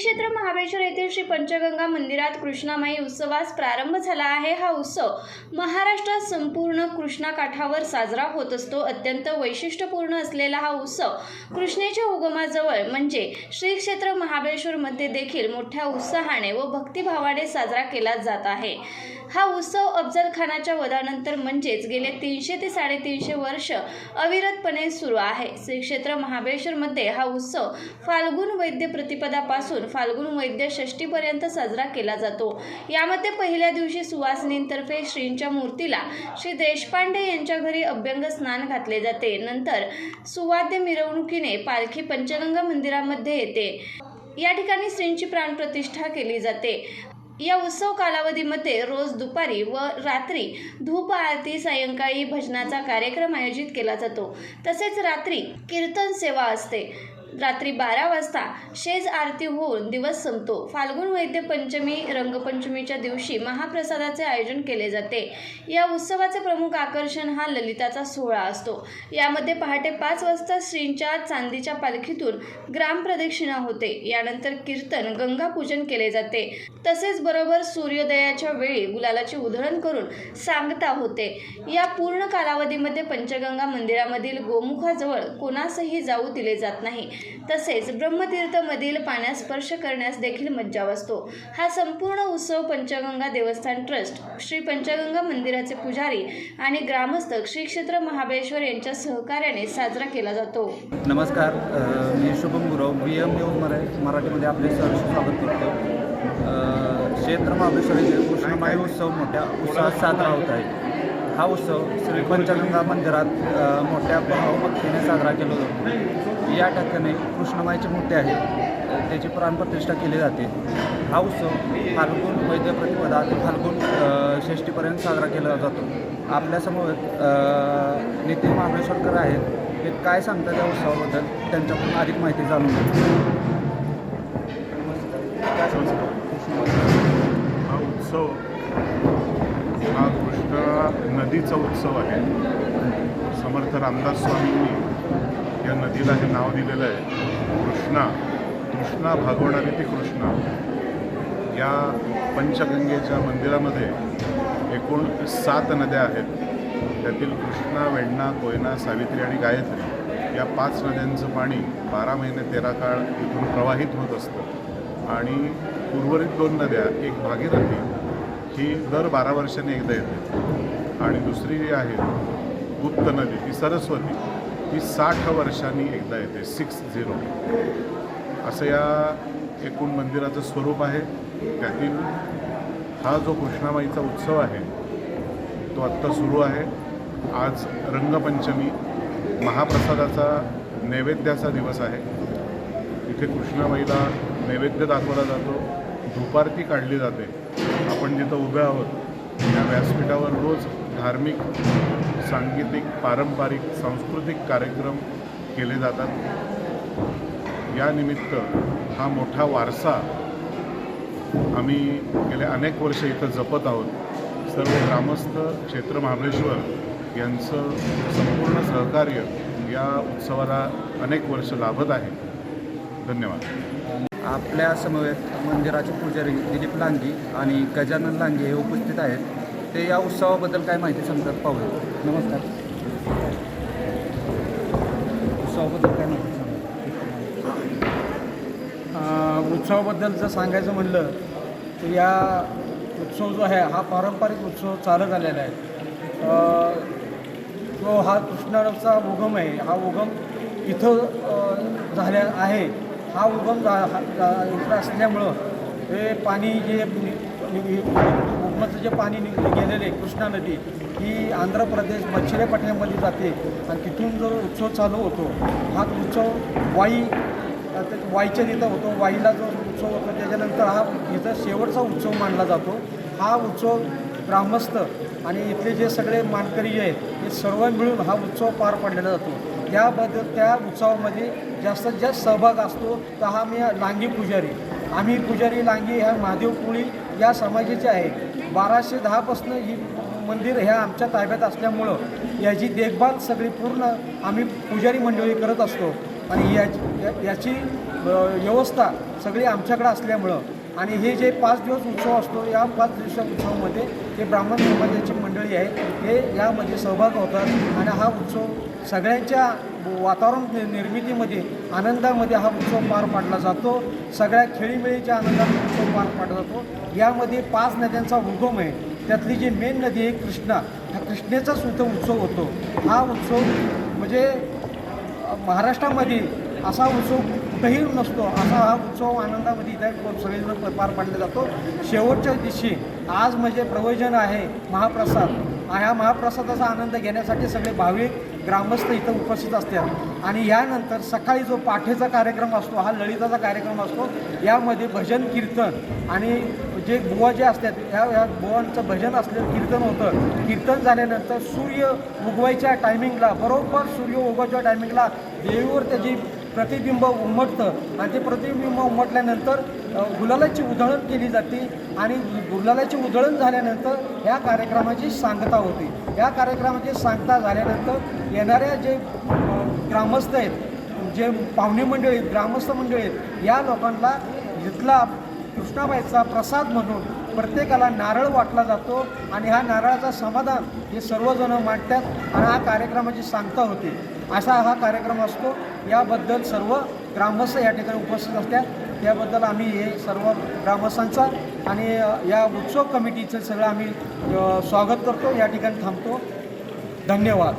श्रीक्षेत्र महाबळेश्वर येथील श्री पंचगंगा मंदिरात कृष्णामाई उत्सवास प्रारंभ झाला आहे. हा उत्सव महाराष्ट्रात संपूर्ण कृष्णा काठावर साजरा होत असतो. अत्यंत वैशिष्ट्यपूर्ण असलेला हा उत्सव कृष्णेच्या उगमाजवळ म्हणजे श्रीक्षेत्र महाबळेश्वरमध्ये देखील मोठ्या उत्साहाने व भक्तिभावाने साजरा केला जात आहे. हा उत्सव अफजल खानाच्या वधानंतर म्हणजेच गेले तीनशे ते साडेतीनशे वर्ष अविरतपणे सुरू आहे. श्री क्षेत्र महाबळेश्वरमध्ये हा उत्सव फाल्गुन वैद्य प्रतिपदापासून फाल्गुन वैद्य षष्टीपर्यंत साजरा केला जातो. यामध्ये पहिल्या दिवशी सुवासिनींतर्फे श्रींच्या मूर्तीला श्री देशपांडे यांच्या घरी अभ्यंग स्नान घातले जाते. नंतर सुवाद्य मिरवणुकीने पालखी पंचगंगा मंदिरामध्ये येते. या ठिकाणी श्रींची प्राणप्रतिष्ठा केली जाते. या उत्सव कालावधीमध्ये रोज दुपारी व रात्री धूप आरती सायंकाळी भजनाचा कार्यक्रम आयोजित केला जातो. तसेच रात्री कीर्तन सेवा असते. रात्री बारा वाजता शेज आरती होऊन दिवस संपतो. फाल्गुन वैद्य पंचमी रंगपंचमीच्या दिवशी महाप्रसादाचे आयोजन केले जाते. या उत्सवाचे प्रमुख आकर्षण हा ललिताचा सोहळा असतो. यामध्ये पहाटे पाच वाजता श्रींच्या चांदीच्या पालखीतून ग्रामप्रदक्षिणा होते. यानंतर कीर्तन गंगापूजन केले जाते. तसेच बरोबर सूर्योदयाच्या वेळी गुलालाची उधळण करून सांगता होते. या पूर्ण कालावधीमध्ये पंचगंगा मंदिरामधील गोमुखाजवळ कोणासही जाऊ दिले जात नाही. तसेच ब्रह्मतीर्थमधील पाण्यास स्पर्श करण्यास देखील मज्जा असतो हा संपूर्ण उत्सव पंचगंगा देवस्थान ट्रस्ट श्री पंचगंगा मंदिराचे पुजारी आणि ग्रामस्थ श्री क्षेत्र महाबळेश्वर यांच्या सहकार्याने साजरा केला जातो. नमस्कार मी Shubham Gurav B M news मरा मराठीमध्ये आपले सहर्ष स्वागत करतो. क्षेत्र महाबळेश्वर कृष्णमाई उत्सव मोठ्या उत्साहात साजरा होत आहे. हा उत्सव श्री पंचगंगा मंदिरात मोठ्या भावभक्तीने साजरा केला जातो. या ठिकाणी कृष्णमाईची मूर्ती आहे. त्याची प्राणप्रतिष्ठा केली जाते. हा उत्सव फाल्गुन वैद्य प्रतिपदा ते फाल्गुन षष्टीपर्यंत साजरा केला जातो. आपल्यासमोर नितीन महाबळेश्वरकर आहेत. ते काय सांगतात या उत्सवाबद्दल त्यांच्याकडून अधिक माहिती जाणून घेऊ. हा उत्सव हा कृष्णा नदीचा उत्सव आहे. समर्थ रामदास स्वामींनी या नदीला हे नाव दिलेलं आहे. कृष्णा. कृष्णा भागवणारी ती कृष्णा. या पंचगंगेच्या मंदिरामध्ये एकूण सात नद्या आहेत. त्यातील कृष्णा वेण्णा कोयना सावित्री आणि गायत्री या पाच नद्यांचं पाणी बारा महिने तेरा काळ इथून प्रवाहित होत असतं. आणि उर्वरित दोन नद्या एक भागीरथी ही दर बारा वर्षांनी एकदा येते. आणि दुसरी जी आहे गुप्त नदी ती सरस्वती ही साठ वर्षांनी एकदा येते सिक्स झिरो असं या एकूण मंदिराचं स्वरूप आहे. त्यातील हा जो कृष्णामाईचा उत्सव आहे तो आत्ता सुरू आहे. आज रंगपंचमी महाप्रसादाचा नैवेद्याचा दिवस आहे. इथे कृष्णामाईला नैवेद्य दाखवला जातो. धुपारती काढली जाते. आपण जिथं उभे आहोत या व्यासपीठावर रोज धार्मिक सांगीतिक पारंपरिक सांस्कृतिक कार्यक्रम केले जातात. यानिमित्त हा मोठा वारसा आम्ही गेले अनेक वर्ष इथं जपत आहोत. सर्व ग्रामस्थ क्षेत्र महाबळेश्वर यांचं संपूर्ण सहकार्य या उत्सवाला अनेक वर्ष लाभत आहे. धन्यवाद. आपल्या समवेत मंदिराचे पुजारी दिलीप लांगी आणि गजानन लांगी हे उपस्थित आहेत. ते या उत्सवाबद्दल काय माहिती सांगतात पाहूया. नमस्कार. उत्सवाबद्दल काय माहिती सांगा उत्सवाबद्दल जर सांगायचं म्हणलं तर या उत्सव जो आहे हा पारंपरिक उत्सव चालत आलेला आहे. तो हा कृष्णाचा उगम आहे. हा उगम इथं झाल्या आहे. हा उगम झा हा- असल्यामुळं हे पाणी जे नि- उगमाचं जे पाणी निघ गेलेलं आहे कृष्णा नदी ही आंध्र प्रदेश मच्छिरे जाते. आणि तिथून जो उत्सव चालू होतो हा उत्सव वाई वाईच्या तिथं होतो वाईला जो उत्सव होतो त्याच्यानंतर हा इथं शेवटचा उत्सव मानला जातो. हा उत्सव ग्रामस्थ आणि इथले जे सगळे मानकरी जे आहेत हे सर्व मिळून हा उत्सव पार पाडलेला जातो. त्याबद्दल त्या उत्सवामध्ये जास्तीत जास्त सहभाग असतो तर हा मी लांगी पुजारी. आम्ही पुजारी लांगी ह्या महादेव कुळी या समाजाचे आहे बाराशे दहापासून ही मंदिर ह्या आमच्या ताब्यात असल्यामुळं याची देखभाल सगळी पूर्ण आम्ही पुजारी मंडळी करत असतो. आणि याची या- याची व्यवस्था सगळी आमच्याकडे असल्यामुळं आणि हे जे पाच दिवस उत्सव असतो या पाच दिवसा उत्सवामध्ये जे ब्राह्मण समाजाची मंडळी आहे हे यामध्ये सहभाग होतात. आणि हा उत्सव सगळ्यांच्या वातावरण नि- निर्मितीमध्ये आनंदामध्ये हा उत्सव पार पाडला जातो. सगळ्या खेळीमेळीच्या आनंदात उत्सव पार पाडला जातो. यामध्ये पाच नद्यांचा उगम आहे. त्यातली जी मेन नदी आहे कृष्णा हा कृष्णेचा सुद्धा उत्सव होतो. हा उत्सव म्हणजे महाराष्ट्रामध्ये असा उत्सव कुठंही नसतो. असा हा उत्सव आनंदामध्ये इथे सगळेजण पार पाडला जातो. शेवटच्या दिवशी आज म्हणजे प्रवचन आहे महाप्रसाद. ह्या महाप्रसादाचा आनंद घेण्यासाठी सगळे भाविक ग्रामस्थ इथं उपस्थित असतात. आणि यानंतर सकाळी जो पाठेचा कार्यक्रम असतो हा ललिताचा कार्यक्रम असतो. यामध्ये भजन कीर्तन आणि जे बुवा जे असतात ह्या ह्या बुवांचं भजन असलेलं कीर्तन होतं. कीर्तन झाल्यानंतर सूर्य उगवायच्या टायमिंगला बरोबर सूर्य उगवायच्या टायमिंगला देवीवर त्याची प्रतिबिंब उमटतं. आणि ते प्रतिबिंब उमटल्यानंतर गुलालाची उधळण केली जाते आणि गुलालाची उधळण झाल्यानंतर या कार्यक्रमाची सांगता होते. या कार्यक्रमाची सांगता झाल्यानंतर येणाऱ्या जे ग्रामस्थ आहेत जे पाहुणे मंडळी आहेत ग्रामस्थ मंडळी आहेत या लोकांना इथला कृष्णाबाईचा प्रसाद म्हणून प्रत्येकाला नारळ वाटला जातो आणि ह्या नारळाचा समाधान हे सर्वजण मांडतात आणि हा कार्यक्रमाची सांगता होते. असा हा कार्यक्रम असतो. याबद्दल सर्व ग्रामस्थ या ठिकाणी उपस्थित असतात. त्याबद्दल आम्ही हे सर्व ग्रामस्थांचा आणि या उत्सव कमिटीचं सगळं आम्ही स्वागत करतो. या ठिकाणी थांबतो. धन्यवाद.